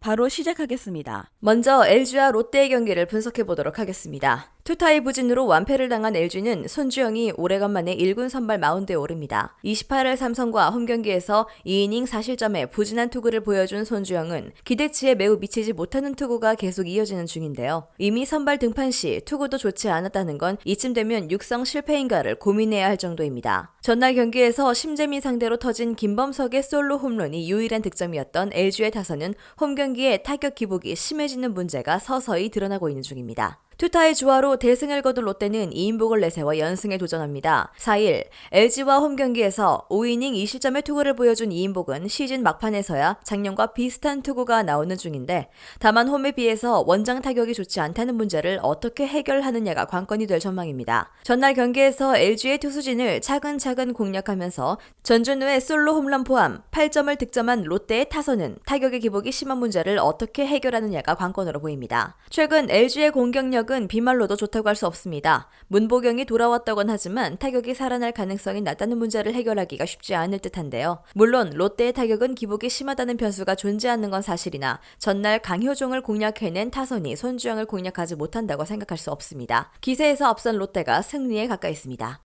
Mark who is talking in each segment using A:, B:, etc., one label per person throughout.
A: 바로 시작하겠습니다.
B: 먼저 LG와 롯데의 경기를 분석해 보도록 하겠습니다. 투타의 부진으로 완패를 당한 LG는 손주영이 오래간만에 1군 선발 마운드에 오릅니다. 28일 삼성과 홈 경기에서 2이닝 4실점에 부진한 투구를 보여준 손주영은 기대치에 매우 미치지 못하는 투구가 계속 이어지는 중인데요. 이미 선발 등판 시 투구도 좋지 않았다는 건 이쯤 되면 육성 실패인가를 고민해야 할 정도입니다. 전날 경기에서 심재민 상대로 터진 김범석의 솔로 홈런이 유일한 득점이었던 LG의 타선은 홈 경기에 타격 기복이 심해지는 문제가 서서히 드러나고 있는 중입니다. 투타의 조화로 대승을 거둔 롯데는 2인복을 내세워 연승에 도전합니다. 4일 LG와 홈 경기에서 5이닝 2실점의 투구를 보여준 2인복은 시즌 막판에서야 작년과 비슷한 투구가 나오는 중인데 다만 홈에 비해서 원정 타격이 좋지 않다는 문제를 어떻게 해결하느냐가 관건이 될 전망입니다. 전날 경기에서 LG의 투수진을 차근차근 공략하면서 전준우의 솔로 홈런 포함 8점을 득점한 롯데의 타선은 타격의 기복이 심한 문제를 어떻게 해결하느냐가 관건으로 보입니다. 최근 LG의 공격력 타격은 비말로도 좋다고 할 수 없습니다. 문보경이 돌아왔다곤 하지만 타격이 살아날 가능성이 낮다는 문제를 해결하기가 쉽지 않을 듯한데요. 물론 롯데의 타격은 기복이 심하다는 변수가 존재하는 건 사실이나 전날 강효종을 공략해낸 타선이 손주영을 공략하지 못한다고 생각할 수 없습니다. 기세에서 앞선 롯데가 승리에 가까이 있습니다.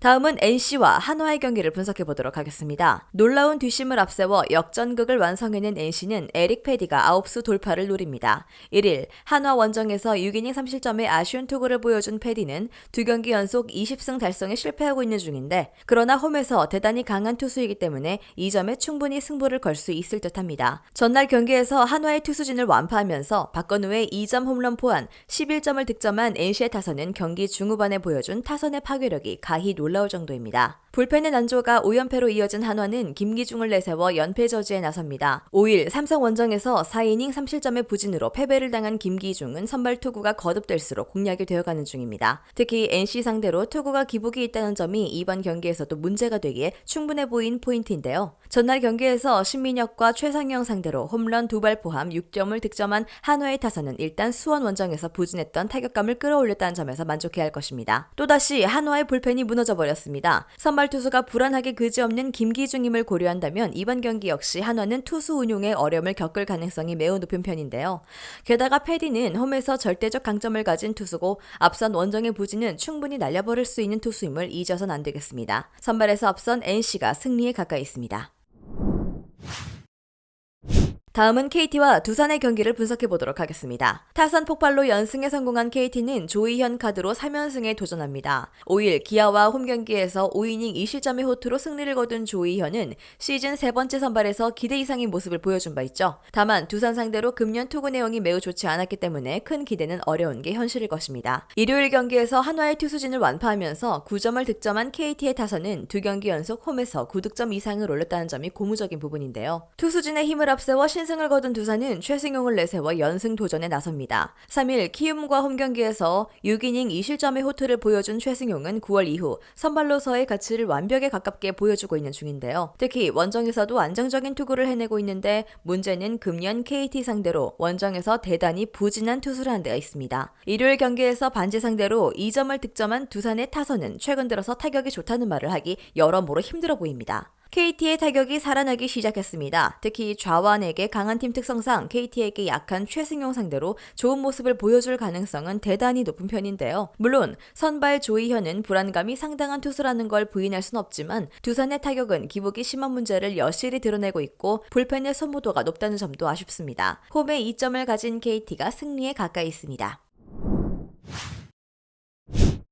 B: 다음은 NC와 한화의 경기를 분석해 보도록 하겠습니다. 놀라운 뒷심을 앞세워 역전극을 완성해낸 NC는 에릭 패디가 9수 돌파를 노립니다. 1일 한화 원정에서 6이닝 3실점의 아쉬운 투구를 보여준 패디는 두 경기 연속 20승 달성에 실패하고 있는 중인데 그러나 홈에서 대단히 강한 투수이기 때문에 이 점에 충분히 승부를 걸 수 있을 듯합니다. 전날 경기에서 한화의 투수진을 완파하면서 박건우의 2점 홈런 포함 11점을 득점한 NC의 타선은 경기 중후반에 보여준 타선의 파괴력이 가히 놀 놀라울 정도입니다. 불펜의 난조가 5연패로 이어진 한화는 김기중을 내세워 연패 저지에 나섭니다. 5일 삼성 원정에서 4이닝 3실점의 부진으로 패배를 당한 김기중은 선발 투구가 거듭될수록 공략이 되어가는 중입니다. 특히 NC 상대로 투구가 기복이 있다는 점이 이번 경기에서도 문제가 되기에 충분해 보인 포인트인데요. 전날 경기에서 신민혁과 최상영 상대로 홈런 두 발 포함 6점을 득점한 한화의 타선은 일단 수원 원정에서 부진했던 타격감을 끌어올렸다는 점에서 만족해야 할 것입니다. 또다시 한화의 불펜이 무너져 버렸습니다. 선발 투수가 불안하게 그지없는 김기중임을 고려한다면 이번 경기 역시 한화는 투수 운용에 어려움을 겪을 가능성이 매우 높은 편인데요. 게다가 패디는 홈에서 절대적 강점을 가진 투수고 앞선 원정의 부진은 충분히 날려버릴 수 있는 투수임을 잊어선 안 되겠습니다. 선발에서 앞선 NC가 승리에 가까이 있습니다. 다음은 KT와 두산의 경기를 분석해 보도록 하겠습니다. 타선 폭발로 연승에 성공한 KT는 조이현 카드로 3연승에 도전합니다. 5일 기아와 홈 경기에서 5이닝 2실점의 호투로 승리를 거둔 조이현은 시즌 세 번째 선발에서 기대 이상의 모습을 보여준 바 있죠. 다만 두산 상대로 금년 투구 내용이 매우 좋지 않았기 때문에 큰 기대는 어려운 게 현실일 것입니다. 일요일 경기에서 한화의 투수진을 완파하면서 9점을 득점한 KT의 타선은 두 경기 연속 홈에서 9득점 이상을 올렸다는 점이 고무적인 부분인데요. 투수진의 힘을 앞세워 신승을 거둔 두산은 최승용을 내세워 연승 도전에 나섭니다. 3일 키움과 홈 경기에서 6이닝 2실점의 호투를 보여준 최승용은 9월 이후 선발로서의 가치를 완벽에 가깝게 보여주고 있는 중인데요. 특히 원정에서도 안정적인 투구를 해내고 있는데 문제는 금년 KT 상대로 원정에서 대단히 부진한 투수를 한 데가 있습니다. 일요일 경기에서 반지 상대로 2점을 득점한 두산의 타선은 최근 들어서 타격이 좋다는 말을 하기 여러모로 힘들어 보입니다. KT의 타격이 살아나기 시작했습니다. 특히 좌완에게 강한 팀 특성상 KT에게 약한 최승용 상대로 좋은 모습을 보여줄 가능성은 대단히 높은 편인데요. 물론 선발 조이현은 불안감이 상당한 투수라는 걸 부인할 순 없지만 두산의 타격은 기복이 심한 문제를 여실히 드러내고 있고 불펜의 선호도가 높다는 점도 아쉽습니다. 홈에 2점을 가진 KT가 승리에 가까이 있습니다.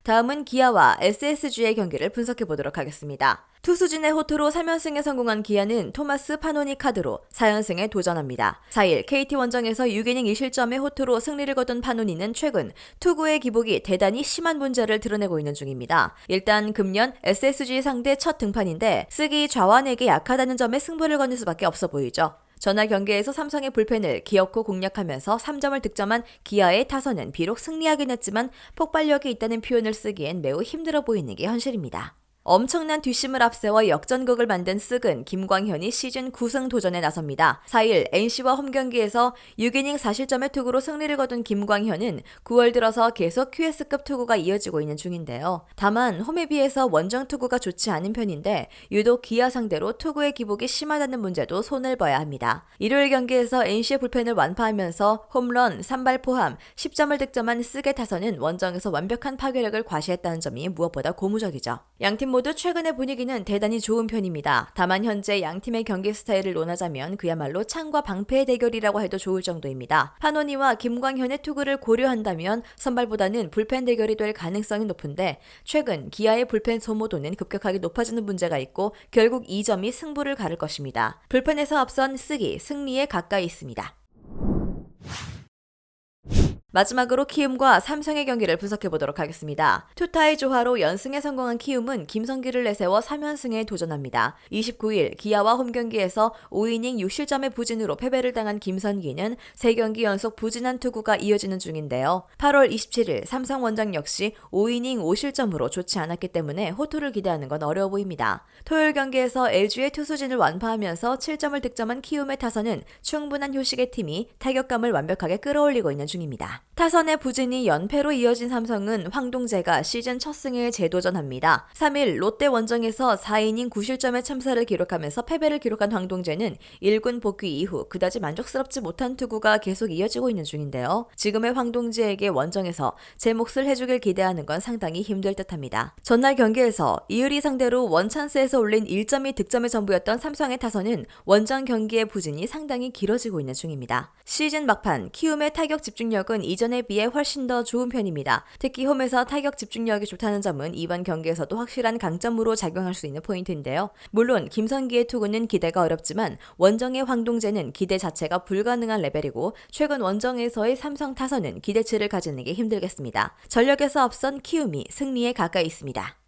B: 다음은 기아와 SSG의 경기를 분석해 보도록 하겠습니다. 투수진의 호투로 3연승에 성공한 기아는 토마스 파노니 카드로 4연승에 도전합니다. 4일 KT 원정에서 6이닝 1실점의 호투로 승리를 거둔 파노니는 최근 투구의 기복이 대단히 심한 문제를 드러내고 있는 중입니다. 일단 금년 SSG 상대 첫 등판인데 쓰기 좌완에게 약하다는 점에 승부를 거는 수밖에 없어 보이죠. 전날 경기에서 삼성의 불펜을 기어코 공략하면서 3점을 득점한 기아의 타선은 비록 승리하긴 했지만 폭발력이 있다는 표현을 쓰기엔 매우 힘들어 보이는 게 현실입니다. 엄청난 뒷심을 앞세워 역전극을 만든 쓱은 김광현이 시즌 9승 도전에 나섭니다. 4일 NC와 홈 경기에서 6이닝 4실점의 투구로 승리를 거둔 김광현은 9월 들어서 계속 QS급 투구가 이어지고 있는 중인데요. 다만 홈에 비해서 원정 투구가 좋지 않은 편인데 유독 기아 상대로 투구의 기복이 심하다는 문제도 손을 봐야 합니다. 일요일 경기에서 NC의 불펜을 완파하면서 홈런, 산발 포함 10점을 득점한 쓱의 타선은 원정에서 완벽한 파괴력을 과시했다는 점이 무엇보다 고무적이죠. 양팀 모두 최근의 분위기는 대단히 좋은 편입니다. 다만 현재 양 팀의 경기 스타일을 논하자면 그야말로 창과 방패의 대결이라고 해도 좋을 정도입니다. 판원이와 김광현의 투구를 고려한다면 선발보다는 불펜 대결이 될 가능성이 높은데 최근 기아의 불펜 소모도는 급격하게 높아지는 문제가 있고 결국 이 점이 승부를 가를 것입니다. 불펜에서 앞선 쓰기 승리에 가까이 있습니다. 마지막으로 키움과 삼성의 경기를 분석해 보도록 하겠습니다. 투타의 조화로 연승에 성공한 키움은 김성기를 내세워 3연승에 도전합니다. 29일 기아와 홈 경기에서 5이닝 6실점의 부진으로 패배를 당한 김선기는 3경기 연속 부진한 투구가 이어지는 중인데요. 8월 27일 삼성 원정 역시 5이닝 5실점으로 좋지 않았기 때문에 호투를 기대하는 건 어려워 보입니다. 토요일 경기에서 LG의 투수진을 완파하면서 7점을 득점한 키움의 타선은 충분한 휴식의 팀이 타격감을 완벽하게 끌어올리고 있는 중입니다. 타선의 부진이 연패로 이어진 삼성은 황동재가 시즌 첫 승에 재도전합니다. 3일 롯데 원정에서 4이닝 9실점의 참사를 기록하면서 패배를 기록한 황동재는 1군 복귀 이후 그다지 만족스럽지 못한 투구가 계속 이어지고 있는 중인데요. 지금의 황동재에게 원정에서 제 몫을 해주길 기대하는 건 상당히 힘들 듯합니다. 전날 경기에서 이을이 상대로 원찬스에서 올린 1점이 득점의 전부였던 삼성의 타선은 원정 경기의 부진이 상당히 길어지고 있는 중입니다. 시즌 막판 키움의 타격 집중력은 이전에 비해 훨씬 더 좋은 편입니다. 특히 홈에서 타격 집중력이 좋다는 점은 이번 경기에서도 확실한 강점으로 작용할 수 있는 포인트인데요. 물론 김선기의 투구는 기대가 어렵지만 원정의 황동재는 기대 자체가 불가능한 레벨이고 최근 원정에서의 삼성 타선은 기대치를 가지는 게 힘들겠습니다. 전력에서 앞선 키움이 승리에 가까이 있습니다.